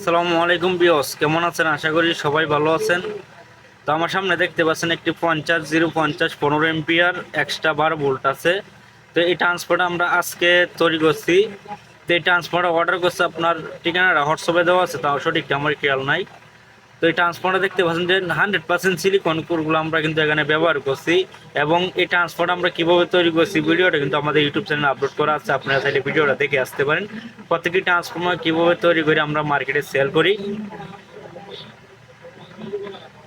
আসসালামু আলাইকুম বিয়স কেমন আছেন? আশা করি সবাই ভালো আছেন। তো আমার সামনে দেখতে পাচ্ছেন একটি পঞ্চাশ জিরো পঞ্চাশ পনেরো এমপিআর এক্সট্রা বার বোল্ট আছে। তো এই ট্রান্সফারটা আমরা আজকে তৈরি করছি। তো এই ট্রান্সফারটা অর্ডার করছে আপনার ঠিকানাটা, হোয়াটসঅ্যাপে দেওয়া আছে, তাও সঠিকটা আমার খেয়াল নাই। তো এই ট্রান্সফারটা দেখতে পাচ্ছেন যে হান্ড্রেড পার্সেন্ট সিলিকন কোরগুলো আমরা কিন্তু এখানে ব্যবহার করছি এবং এই ট্রান্সফারটা আমরা কীভাবে তৈরি করছি ভিডিওটা কিন্তু আমাদের ইউটিউব চ্যানেলে আপলোড করা আছে, আপনারা চাইলে ভিডিওটা দেখে আসতে পারেন। প্রত্যেকটি ট্রান্সফর্মার কীভাবে তৈরি করে আমরা মার্কেটে সেল করি।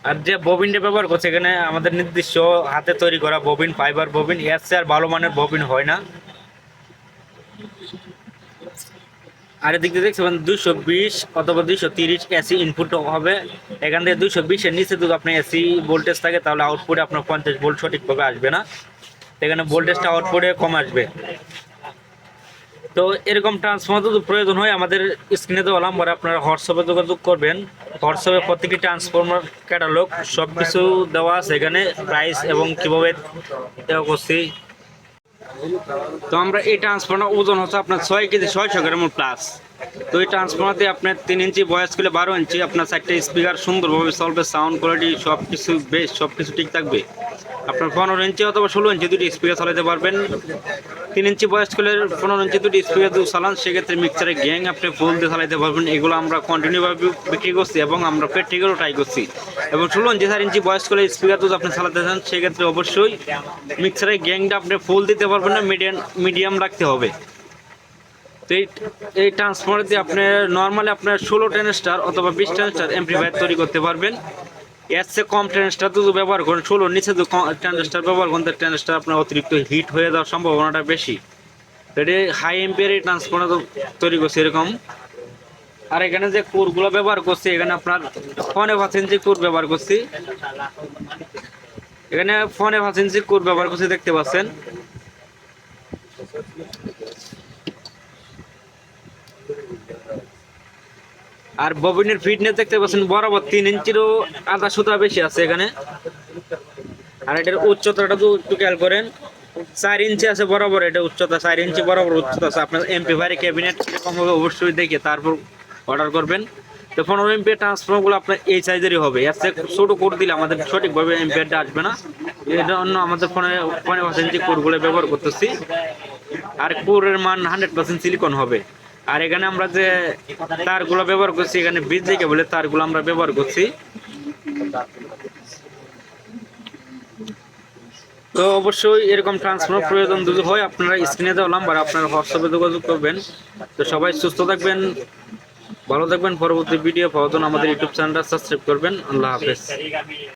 আর যে ববিনটা ব্যবহার করছে এখানে আমাদের নির্দিষ্ট হাতে তৈরি করা ববিন ফাইবার ববিন এর চেয়ে আর ভালো মানের ববিন হয় না। আর এদিক দিয়ে দেখতে পাবেন দুইশো বিশ অথবা দুইশো তিরিশ এসি ইনপুট হবে। এখান থেকে দুশো বিশের নিচে যদি আপনার এসি ভোল্টেজ থাকে, তাহলে আউটপুটে আপনার পঞ্চাশ ভোল্ট সঠিকভাবে আসবে না। এখানে ভোল্টেজটা আউটপুটে কম আসবে। তো এরকম ট্রান্সফর্মার যদি প্রয়োজন হয়, আমাদের স্ক্রিনে তো নাম্বার আপনারা হোয়াটসঅ্যাপে যোগাযোগ করবেন। হোয়াটসঅ্যাপে প্রত্যেকটি ট্রান্সফর্মার ক্যাটালগ সব কিছু দেওয়া আছে এখানে প্রাইস এবং কীভাবে করছি। তো আমরা এই ট্রান্সফর্মার ওজন হচ্ছে আপনার ছয় কেজি, ছয়শো গ্রাম প্লাস তো এই ট্রান্সফর্মারতে আপনার তিন ইঞ্চি, বয়স করলে বারো ইঞ্চি, আপনার চারটে স্পিকার সুন্দরভাবে চলবে সাউন্ড কোয়ালিটি সব কিছু বেশ সব কিছু ঠিক থাকবে। আপনার পনেরো ইঞ্চি অথবা ষোলো ইঞ্চি দুটি স্পিকার চালাতে পারবেন। তিন ইঞ্চি বয়স করলে পনেরো ইঞ্চি দুটি স্পিকার যদি চালান, সেক্ষেত্রে মিক্সারে গ্যাং আপনি ফুল দিয়ে চালাতে পারবেন। এগুলো আমরা কন্টিনিউভাবে বিক্রি করছি এবং আমরা প্র্যাকটিক্যালও ট্রাই করছি। এবং ষোলো ইঞ্চি, চার ইঞ্চি বয়স করলে স্পিকার যদি আপনি চালাতে চান, সেক্ষেত্রে অবশ্যই মিক্সারে গ্যাংটা আপনি ফুল দিতে পারবেন না মিডিয়াম মিডিয়াম রাখতে হবে। তো এই এই ট্রান্সফর্মার দিয়ে আপনি নর্মালি আপনার ষোলো টেন স্টার অথবা বিশ টেন স্টার এমপ্লিফায়ার তৈরি করতে পারবেন। এর চেয়ে কম টেন স্টার যদি ব্যবহার করেন, ষোলো নিচে যদি টেন স্টার ব্যবহার করেন, তাহলে টেন স্টার আপনার অতিরিক্ত হিট হয়ে যাওয়ার সম্ভাবনাটা বেশি। তো এটি হাই এমপিয়ার ট্রান্সফর্মার তৈরি করছে এরকম। আর এখানে যে কোরগুলো ব্যবহার করছি, এখানে আপনার ফোনে ইঞ্চি কোর ব্যবহার করছি। এখানে ফোনে ইঞ্চি কোর ব্যবহার করছি, দেখতে পাচ্ছেন। আর ববিনের ফিটনেস দেখতে পাচ্ছেন, বরাবর তিন ইঞ্চিরও আধা সুতা বেশি আছে এখানে। আর এটার উচ্চতাটা তো একটু খেয়াল করেন, চার ইঞ্চি আছে বরাবর, এটা উচ্চতা চার ইঞ্চি, বরাবর উচ্চতা আছে। আপনার এমপি ভারি ক্যাবিনেট এরকম হবে, অবশ্যই দেখে তারপর অর্ডার করবেন। তো পনেরো এমপি ট্রান্সফর্মগুলো আপনার এই সাইজেরই হবে। এর থেকে ছোটো কোড দিলে আমাদের সঠিকভাবে এমপিআরটা আসবে না। এর জন্য আমাদের ফোনে ফোনে পাঁচ ইঞ্চি কোডগুলো ব্যবহার করতেছি। আর কোরের মান হান্ড্রেড পার্সেন্ট সিলিকন হবে। আর এখানে আমরা যে তারগুলো ব্যবহার করছি, এখানে বিজলি কেবলের তারগুলো আমরা ব্যবহার করছি। তো অবশ্যই এরকম ট্রান্সফার প্রয়োজন যদি হয়, আপনারা স্ক্রিনে দেওয়া নাম্বার, আপনারা হোয়াটসঅ্যাপে যোগাযোগ করবেন। তো সবাই সুস্থ থাকবেন, ভালো থাকবেন। পরবর্তী ভিডিও পাওয়ার জন্য আমাদের ইউটিউব চ্যানেলটা সাবস্ক্রাইব করবেন। আল্লাহ হাফেজ।